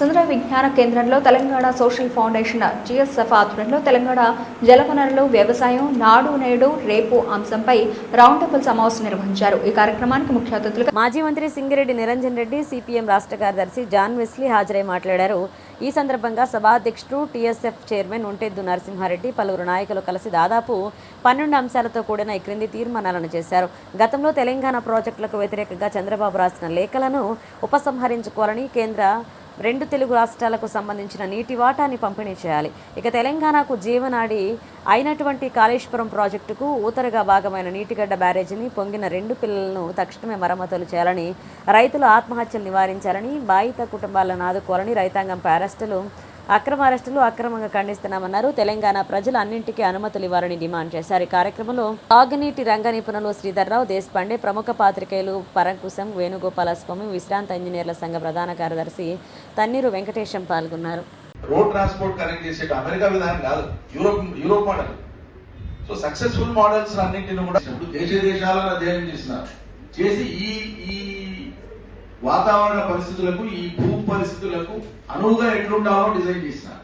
సుందర విజ్ఞాన కేంద్రంలో Telangana social foundation GSF ఆధ్వర్యంలో తెలంగాణ జలవనరులు వ్యవసాయం నాడు నేడు రేపు అంశంపై రౌండ్ టేబుల్ సమావేశం నిర్వహించారు. ఈ కార్యక్రమానికి ముఖ్య అతిథులుగా మాజీ మంత్రి సింగిరెడ్డి నిరంజన్ రెడ్డి సిపిఎం రాష్ట్ర కార్యదర్శి జాన్ వెస్లీ హాజరై మాట్లాడారు. ఈ సందర్భంగా సభాధ్యక్షుడు టీఎస్ఎఫ్ చైర్మన్ ఒంటెద్దు నరసింహారెడ్డి పలువురు నాయకులు కలిసి దాదాపు పన్నెండు అంశాలతో కూడిన ఈ క్రింది తీర్మానాలను చేశారు. గతంలో తెలంగాణ ప్రాజెక్టులకు వ్యతిరేకంగా చంద్రబాబు రాసిన లేఖలను ఉపసంహరించుకోవాలని కేంద్ర రెండు తెలుగు రాష్ట్రాలకు సంబంధించిన నీటి వాటాని పంపిణీ చేయాలి. ఇక తెలంగాణకు జీవనాడి అయినటువంటి కాళేశ్వరం ప్రాజెక్టుకు ఊతరగా భాగమైన నీటిగడ్డ బ్యారేజీని పొంగిన రెండు పిల్లలను తక్షణమే మరమ్మతులు చేయాలని రైతులు ఆత్మహత్యలు నివారించాలని బాధిత కుటుంబాలను ఆదుకోవాలని రైతాంగం అరెస్టులు అక్రమ అరెస్టులు అక్రమంగా ఖండిస్తున్నామన్నారు. తెలంగాణ ప్రజలు అన్నింటికీ అనుమతులు ఇవ్వాలని డిమాండ్ చేశారు. ఈ కార్యక్రమంలో తాగునీటి రంగ నిపుణులు శ్రీధర్రావు దేశపాండే ప్రముఖ పాత్రికేయులు పరంకుశం వేణుగోపాలస్వామి విశ్రాంత ఇంజనీర్ల సంఘ ప్రధాన కార్యదర్శి తన్నీరు వెంకటేశం పాల్గొన్నారు. రోడ్ ట్రాన్స్పోర్ట్ కనెక్ట్ చేసే అమెరికా విధానం కాదు. Europe Europe model. So successful models అన్నింటిని కూడా ఇప్పుడు దేశ దేశాలను అధ్యయనం చేసినారు చేసి ఈ ఈ వాతావరణ పరిస్థితులకు ఈ భూ పరిస్థితులకు అనువుగా ఎట్లుండాలో డిజైన్ చేసినారు.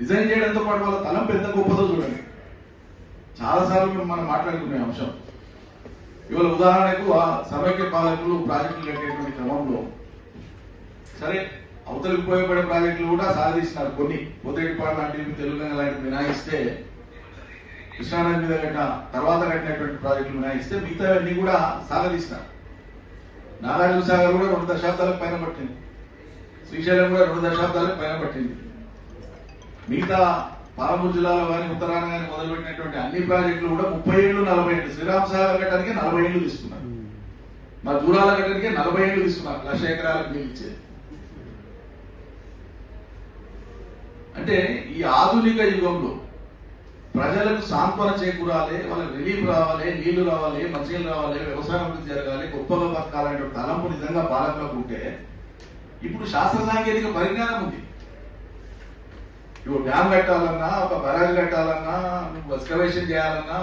డిజైన్ చేయడంతో పాటు వాళ్ళ తలం పెద్ద గొప్పదో చూడండి. చాలాసార్లు మనం మాట్లాడుకునే అంశం. ఇవాళ ఉదాహరణకు ఆ సమైక్య పాలకులు ప్రాజెక్టులు కట్టేటువంటి క్రమంలో సరే అవతలికి ఉపయోగపడే ప్రాజెక్టులు కూడా సాధిస్తున్నారు కొన్ని. పోతేటిపాడు లాంటివి తెలుగు లాంటివి మినాయిస్తే కృష్ణానది మీద కట్టిన తర్వాత కట్టినటువంటి ప్రాజెక్టులు మినాయిస్తే మిగతా అన్ని కూడా సాగదీస్తున్నారు నారాయణ సాగర్ కూడా రెండు దశాబ్దాలకు పైన పట్టింది. శ్రీశైలం కూడా రెండు దశాబ్దాలకు పైన పట్టింది. మిగతా పాలమూరు జిల్లాలో కానీ ఉత్తరాయణ కానీ మొదలుపెట్టినటువంటి అన్ని ప్రాజెక్టులు కూడా ముప్పై ఏళ్ళు నలభై ఏళ్ళు. శ్రీరామ్ సాగర్ కట్టడానికి నలభై ఏళ్ళు తీసుకున్నారు. మా దూరాల కట్టడానికి నలభై ఏళ్ళు తీసుకున్నారు. లక్ష ఎకరాలకు నీళ్ళు అంటే ఈ ఆధునిక యుగంలో ప్రజలకు సాంత్వన చేకూరాలి వాళ్ళకి రిలీఫ్ రావాలి నీళ్ళు రావాలి మంచినీళ్ళు రావాలి వ్యవసాయం అభివృద్ధి జరగాలి గొప్పగా బతకాలనే తలంపు నిజంగా పాలకులకు ఉంటే ఇప్పుడు శాస్త్ర సాంకేతిక పరిజ్ఞానం ఉంది. ఇప్పుడు డ్యామ్ కట్టాలన్నా ఒక బరాజ్ కట్టాలన్నా ఎక్స్కవేషన్ చేయాలన్నా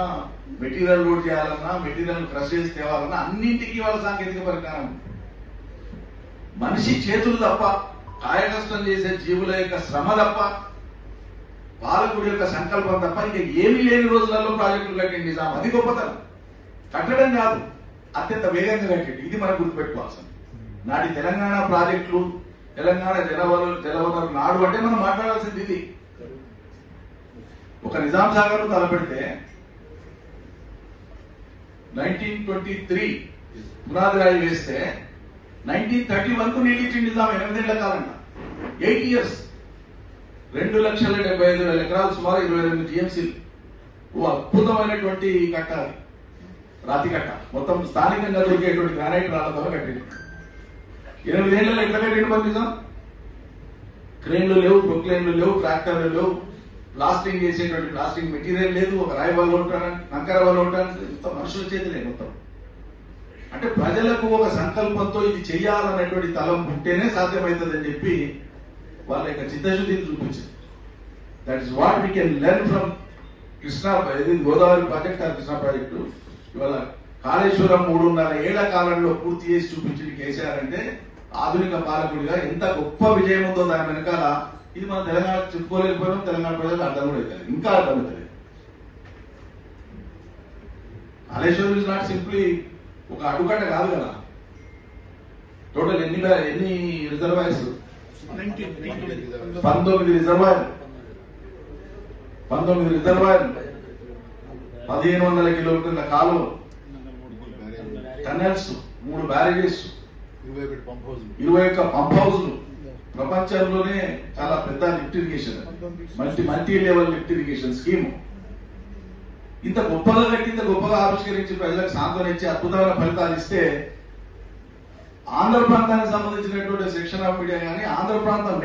మెటీరియల్ లోడ్ చేయాలన్నా మెటీరియల్ క్రష్ చేసి తేవాలన్నా అన్నింటికీ వాళ్ళ సాంకేతిక పరిజ్ఞానం ఉంది. మనిషి చేతులు తప్ప కాయకష్టం చేసే జీవుల యొక్క శ్రమ తప్ప పాలకుడి యొక్క సంకల్పం తప్ప ఇంకా ఏమీ లేని రోజులలో ప్రాజెక్టులు కట్టండి నిజాం. అది గొప్పతనం. కట్టడం కాదు అత్యంత వేగంగా కట్టండి ఇది మనం గుర్తుపెట్టుకోవాల్సింది. నాటి తెలంగాణ ప్రాజెక్టులు తెలంగాణ జలవనరు జలవనరు నాడు అంటే మనం మాట్లాడాల్సింది ఇది. ఒక నిజాం సాగర్ తలపెడితే నైన్టీన్ ట్వంటీ త్రీ పునాది రాయి వేస్తే నైన్టీన్ థర్టీ వన్కు నీళ్ళు ఇచ్చింది నిజాం ఎనిమిదేళ్ళ కాలంగా ఎయిట్ ఇయర్స్. రెండు లక్షల డెబ్బై ఐదు వేల ఎకరాలు సుమారు ఇరవై రెండు టీఎంసీలు ఓ అద్భుతమైనటువంటి కట్ట రాతి కట్ట. మొత్తం స్థానికంగా దొరికేటువంటి గ్రానైట్ రాళ్ళతో కట్టింది. ఎనిమిదేళ్ళలో ఎట్లా ఎంత మరి నిజాం? క్రేన్లు లేవు ప్రొక్లైన్లు లేవు ట్రాక్టర్లు లేవు. ప్లాస్టింగ్ చేసేటువంటి ప్లాస్టింగ్ మెటీరియల్ లేదు. ఒక రాయి వాళ్ళు ఉంటాను నంకర వాళ్ళు ఉంటాను ఇంత మనుషుల చేతిలే మొత్తం. అంటే ప్రజలకు ఒక సంకల్పంతో ఇది చేయాలన్నటువంటి తలం ఉంటేనే సాధ్యమవుతుందని చెప్పి వాళ్ళ యొక్క చిత్తశుద్ధిని చూపించింది. That is what we can learn from Krishna Godavari project or Krishna project ఇవాళ కాళేశ్వరం మూడున్నర ఏళ్ళ కాలంలో పూర్తి చేసి చూపించింది కేసీఆర్ అంటే ఆధునిక పాలకుడిగా ఎంత గొప్ప విజయం ఉందో దాని వెనకాల ఇది మన తెలంగాణ చెప్పుకోలేకపోయినా తెలంగాణ ప్రజలకు అర్థం కూడా అవుతుంది ఇంకా అర్థం అవుతుంది కాళేశ్వరం ఇస్ నాట్ సింప్లీ ఒక అడుగడ్డ కాదు కదా. టోటల్ ఎన్ని ఎన్ని రిజర్వాయర్స్ పంతొమ్మిది రిజర్వాయర్. పంతొమ్మిది రిజర్వాయర్. పదిహేను వందల కిలోమీటర్ల కాలువ. టనల్స్ మూడు బ్యారేజెస్. ఇరవై ఒక్క పంప్ హౌస్లు. ప్రపంచంలోనే చాలా పెద్ద lift irrigation. Multi multi level lift irrigation scheme. ఇంత గొప్పగా కట్టి ఇంత గొప్పగా ఆవిష్కరించి ప్రజలకు సాంత్వన ఇచ్చి అద్భుతమైన ఫలితాలు ఇస్తే ఆంధ్ర ప్రాంతానికి సంబంధించినటువంటి శిక్షణ ఆఫ్ మీడియా కానీ ఆంధ్ర ప్రాంతం